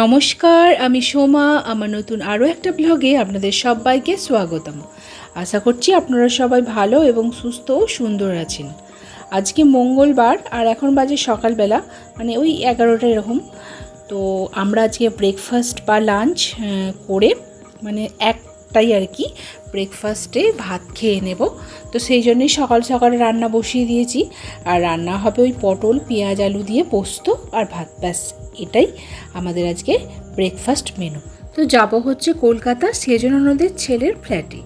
নমস্কার, আমি সোমা, আমার নতুন আরও একটা ব্লগে আপনাদের সবাইকে স্বাগতম। আশা করছি আপনারা সবাই ভালো এবং সুস্থ ও সুন্দর আছেন। আজকে মঙ্গলবার আর এখন বাজে সকালবেলা মানে ওই এগারোটা এরকম। তো আমরা আজকে ব্রেকফাস্ট বা লাঞ্চ করে মানে একটাই আর কি ব্রেকফাস্টে ভাত খেয়ে নেব। তো সেই জন্যই সকাল সকালে রান্না বসিয়ে দিয়েছি। আর রান্না হবে ওই পটল, পেঁয়াজ, আলু দিয়ে পোস্ত আর ভাত, ব্যাস, এটাই আমাদের আজকে ব্রেকফাস্ট মেনু তো যাব হচ্ছে কলকাতা, সেজন্য নদের ছেলের ফ্ল্যাটে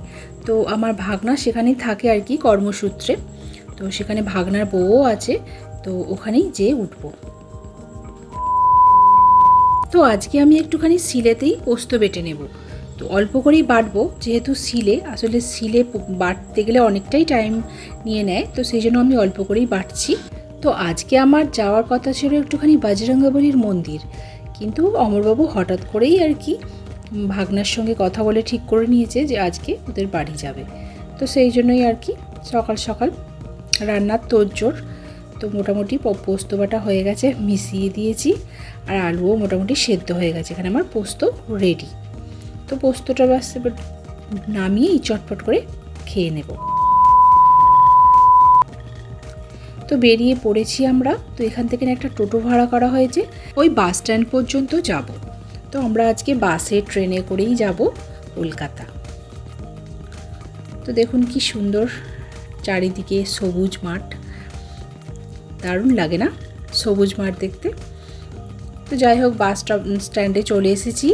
তো আমার ভাগনা সেখানেই থাকে আর কি কর্মসূত্রে। তো সেখানে ভাগনার বউও আছে, তো ওখানেই যেয়ে উঠবো। তো আজকে আমি একটুখানি সিলেতেই পোস্ত বেটে নেব। তো অল্প করেই বাটবো যেহেতু সিলে আসলে সিলে বাটতে গেলে অনেকটাই টাইম নিয়ে নেয়, তো সেই জন্য আমি অল্প করেই বাটছি তো আজকে আমার যাওয়ার কথা ছিল একটুখানি বাজরঙ্গবলির মন্দির, কিন্তু অমরবাবু হঠাৎ করেই আর কি ভাগনার সঙ্গে কথা বলে ঠিক করে নিয়েছে যে আজকে ওদের বাড়ি যাবে। তো সেই জন্যই আর কি সকাল সকাল রান্নার তোড়জোড় তো মোটামুটি পোস্ত বাটা হয়ে গেছে, মিশিয়ে দিয়েছি, আর আলুও মোটামুটি সেদ্ধ হয়ে গেছে, এখানে আমার পোস্ত রেডি তো পোস্তটা বাস এবার নামিয়েই চটপট করে খেয়ে নেব। তো বেরিয়ে পড়েছি আমরা। তো এখান থেকে একটা টোটো ভাড়া করা হয়েছে। ওই বাস স্ট্যান্ড পর্যন্ত যাব। তো আমরা আজকে বাসে, ট্রেনে করেই যাব কলকাতা। তো দেখুন কি সুন্দর চারিদিকে সবুজ মাঠ। দারুণ লাগে না সবুজ মাঠ দেখতে? তো যাই হোক বাস স্ট্যান্ডে চলে এসেছি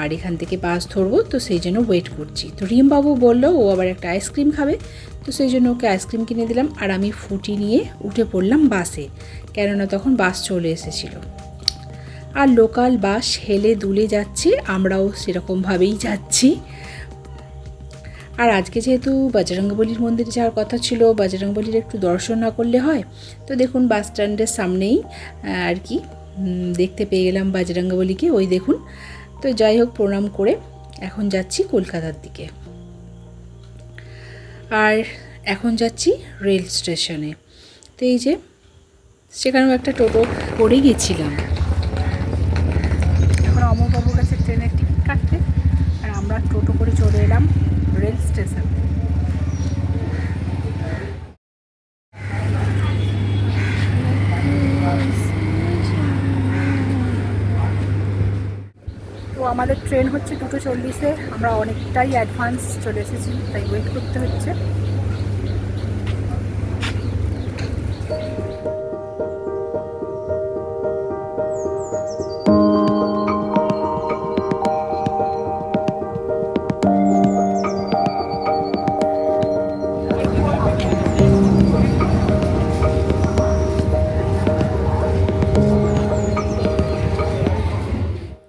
আর এখান থেকে বাস ধরবো, তো সেই জন্য ওয়েট করছি। তো রিমবাবু বলল, ও আবার একটা আইসক্রিম খাবে। তো সেই জন্য ওকে আইসক্রিম কিনে দিলাম আর আমি ফুটি নিয়ে উঠে পড়লাম বাসে কেননা তখন বাস চলে এসেছিল। আর লোকাল বাস হেলে দুলে যাচ্ছে, আমরাও সেরকমভাবেই যাচ্ছি। আর আজকে যেহেতু বাজরঙ্গবলির মন্দিরে যাওয়ার কথা ছিল বাজরঙ্গবলির একটু দর্শন না করলে হয়। তো দেখুন বাস স্ট্যান্ডের সামনেই আর কি দেখতে পেয়ে গেলাম বাজরাঙ্গাবলিকে। ওই দেখুন। তো যাই হোক, প্রণাম করে এখন যাচ্ছি কলকাতার দিকে। আর এখন যাচ্ছি রেল স্টেশনে। তো এই যে, সেখানেও একটা টোটো করে গেছিলাম এখন অমরবাবুর কাছে ট্রেনের টিকিট কাটতে আর আমরা টোটো করে চলে এলাম রেল স্টেশন তো আমাদের ট্রেন হচ্ছে দুটো চল্লিশে আমরা অনেকটাই অ্যাডভান্স চলে এসেছি তাই ওয়েট করতে হচ্ছে।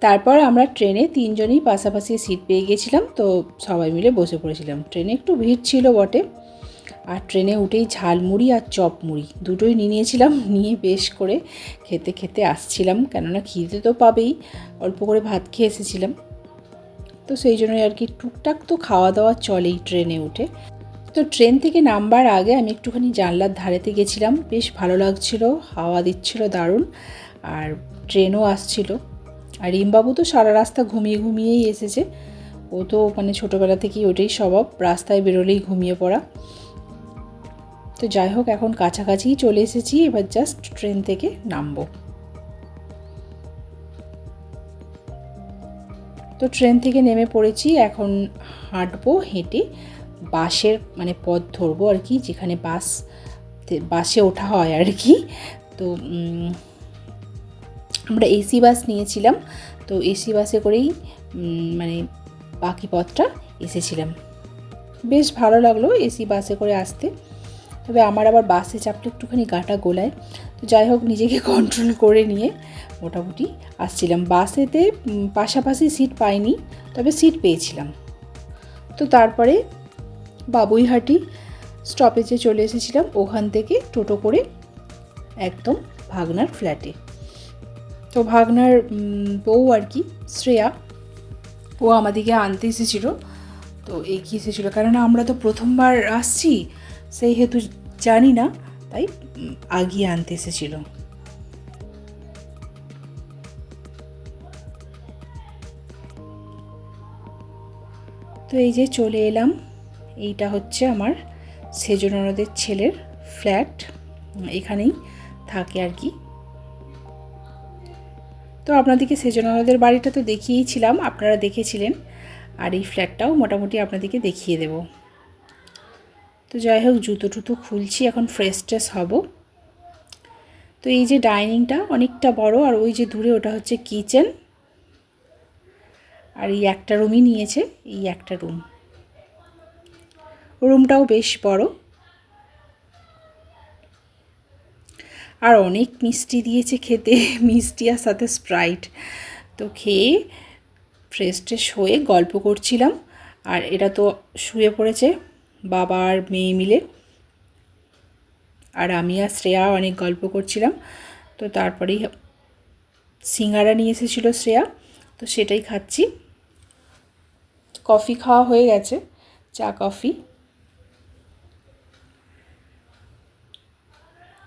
তারপর আমরা ট্রেনে তিনজনই পাশাপাশি সিট পেয়ে গেছিলাম, তো সবাই মিলে বসে পড়েছিলাম। ট্রেনে একটু ভিড় ছিল বটে, আর ট্রেনে উঠেই ঝালমুড়ি আর চপ মুড়ি দুটোই নিয়ে নিয়েছিলাম, নিয়ে বেশ করে খেতে খেতে আসছিলাম, কেননা খিদে তো পাবেই, অল্প করে ভাত খেয়ে এসেছিলাম। তো সেই জন্যই আর কি টুকটাক তো খাওয়া দাওয়া চলেই ট্রেনে উঠে। তো ট্রেন থেকে নামবার আগে আমি একটুখানি জানলার ধারেতে গেছিলাম, বেশ ভালো লাগছিল, হাওয়া দিচ্ছিল দারুণ, আর ট্রেনও আসছিল। আর রিমবাবু তো সারা রাস্তা ঘুমিয়ে ঘুমিয়েই এসেছে। ও তো মানে ছোটোবেলা থেকেই ওটাই স্বভাব, রাস্তায় বেরোলেই ঘুমিয়ে পড়া। তো যাই হোক, এখন কাছাকাছিই চলে এসেছি, এবার জাস্ট ট্রেন থেকে নামবো। তো ট্রেন থেকে নেমে পড়েছি, এখন হাঁটবো, হেঁটে বাসের মানে পথ ধরবো আর কি, যেখানে বাস, বাসে ওঠা হয় আর কি। তো আমরা এসি বাস নিয়েছিলাম, তো এসি বাসে করেই মানে বাকি পথটা এসেছিলাম। বেশ ভালো লাগল এসি বাসে করে আসতে। তবে আমার আবার বাসে চাপলে একটুখানি গাটা গোলায়। তো যাই হোক, নিজেকে কন্ট্রোল করে নিয়ে মোটামুটি আসছিলাম। বাসেতে পাশাপাশি সিট পাইনি, তবে সিট পেয়েছিলাম। তো তারপরে বাবুইহাটি স্টপেজে চলে এসেছিলাম। ওখান থেকে টোটো করে একদম ভাগনার ফ্ল্যাটে তো ভাগনার বউ আর কি, শ্রেয়া, ও আমাদেরকে আনতে এসেছিল। তো এগিয়ে এসেছিল। কারণ আমরা তো প্রথমবার আসছি সেই হেতু জানি না, তাই আগিয়ে আনতে এসেছিল। তো এই যে চলে এলাম। এইটা হচ্ছে আমার সেজনদের ছেলের ফ্ল্যাট। এখানেই থাকে আর কি। তো আপনাদেরকে সেজনাদের বাড়িটা তো দেখিয়েছিলাম, আপনারা দেখেছিলেন। আর এই ফ্ল্যাটটাও মোটামুটি আপনাদেরকে দেখিয়ে দেব। তো যাই হোক, জুতো টুতো খুলছি, এখন ফ্রেশ ট্রেশ হব। তো এই যে ডাইনিংটা অনেকটা বড়, আর ওই যে দূরে ওটা হচ্ছে কিচেন। আর এই একটা রুমই নিয়েছে, এই একটা রুম। রুমটাও বেশ বড়। আর অনেক মিষ্টি দিয়েছে খেতে, মিষ্টি আর সাথে স্প্রাইট তো খেয়ে ফ্রেশ ট্রেশ হয়ে গল্প করছিলাম। আর এটা তো শুয়ে পড়েছে, বাবা আর মেয়ে মিলে। আর আমি আর শ্রেয়া অনেক গল্প করছিলাম। তো তারপরেই সিঙ্গারা নিয়ে এসেছিল শ্রেয়া, তো সেটাই খাচ্ছি। কফি খাওয়া হয়ে গেছে, চা কফি।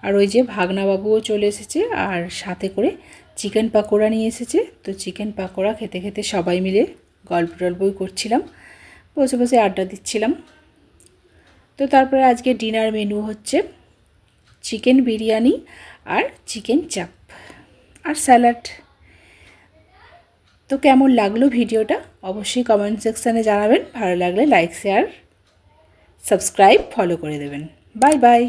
আর ওই যে ভাগনাবাবুও চলে এসেছে আর সাথে করে চিকেন পাকোড়া নিয়ে এসেছে। তো চিকেন পাকোড়া খেতে খেতে সবাই মিলে গল্প টল্পই করছিলাম, বসে বসে আড্ডা দিচ্ছিলাম। তো তারপরে আজকে ডিনার মেনু হচ্ছে চিকেন বিরিয়ানি আর চিকেন চাপ আর স্যালাড। তো কেমন লাগল ভিডিওটা অবশ্যই কমেন্ট সেকশানে জানাবেন, ভালো লাগলে লাইক শেয়ার সাবস্ক্রাইব ফলো করে দেবেন। Bye bye